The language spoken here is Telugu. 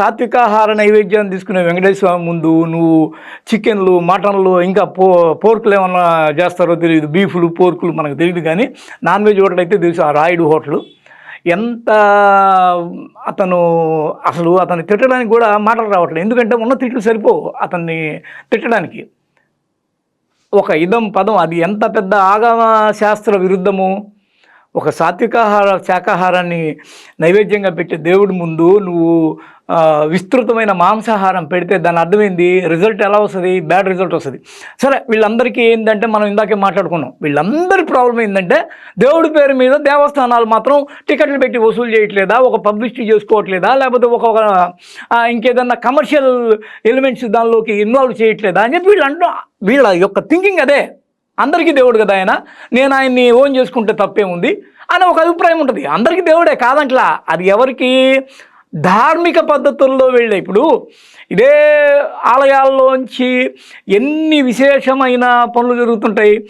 సాత్వికాహార నైవేద్యాన్ని తీసుకునే వెంకటేశ్వర స్వామి ముందు నువ్వు చికెన్లు మటన్లు ఇంకా పో పోర్కులు ఏమన్నా చేస్తారో తెలియదు బీఫ్లు పోర్కులు మనకు తెలియదు కానీ నాన్ వెజ్ హోటల్ అయితే తెలుసు ఆ రాయుడు హోటల్. ఎంత అతను అసలు అతన్ని తిట్టడానికి కూడా మాటలు రావట్లేదు. ఎందుకంటే ఉన్న తిట్లు సరిపోవు అతన్ని తిట్టడానికి. ఒక ఇదం పదం అది ఎంత పెద్ద ఆగమ శాస్త్ర విరుద్ధము? ఒక సాత్వికాహార శాకాహారాన్ని నైవేద్యంగా పెట్టే దేవుడి ముందు నువ్వు విస్తృతమైన మాంసాహారం పెడితే దాని అర్థమైంది? రిజల్ట్ ఎలా వస్తుంది? బ్యాడ్ రిజల్ట్ వస్తుంది. సరే వీళ్ళందరికీ ఏంటంటే మనం ఇందాకే మాట్లాడుకున్నాం. వీళ్ళందరి ప్రాబ్లం ఏంటంటే దేవుడి పేరు మీద దేవస్థానాలు మాత్రం టికెట్లు పెట్టి వసూలు చేయట్లేదా? ఒక పబ్లిసిటీ చేసుకోవట్లేదా? లేకపోతే ఒక ఇంకేదన్నా కమర్షియల్ ఎలిమెంట్స్ దానిలోకి ఇన్వాల్వ్ చేయట్లేదా? అని చెప్పి వీళ్ళు అంటూ వీళ్ళ యొక్క థింకింగ్ అదే. అందరికీ దేవుడు కదా ఆయన? నేను ఆయన్ని ఓన్ చేసుకుంటే తప్పేముంది? అని ఒక అభిప్రాయం ఉంటుంది. అందరికీ దేవుడే కాదంట్లా. అది ఎవరికి? ధార్మిక పద్ధతుల్లో వెళ్ళే ఇప్పుడు ఇదే ఆలయాల్లోంచి ఎన్ని విశేషమైన పనులు జరుగుతుంటాయి?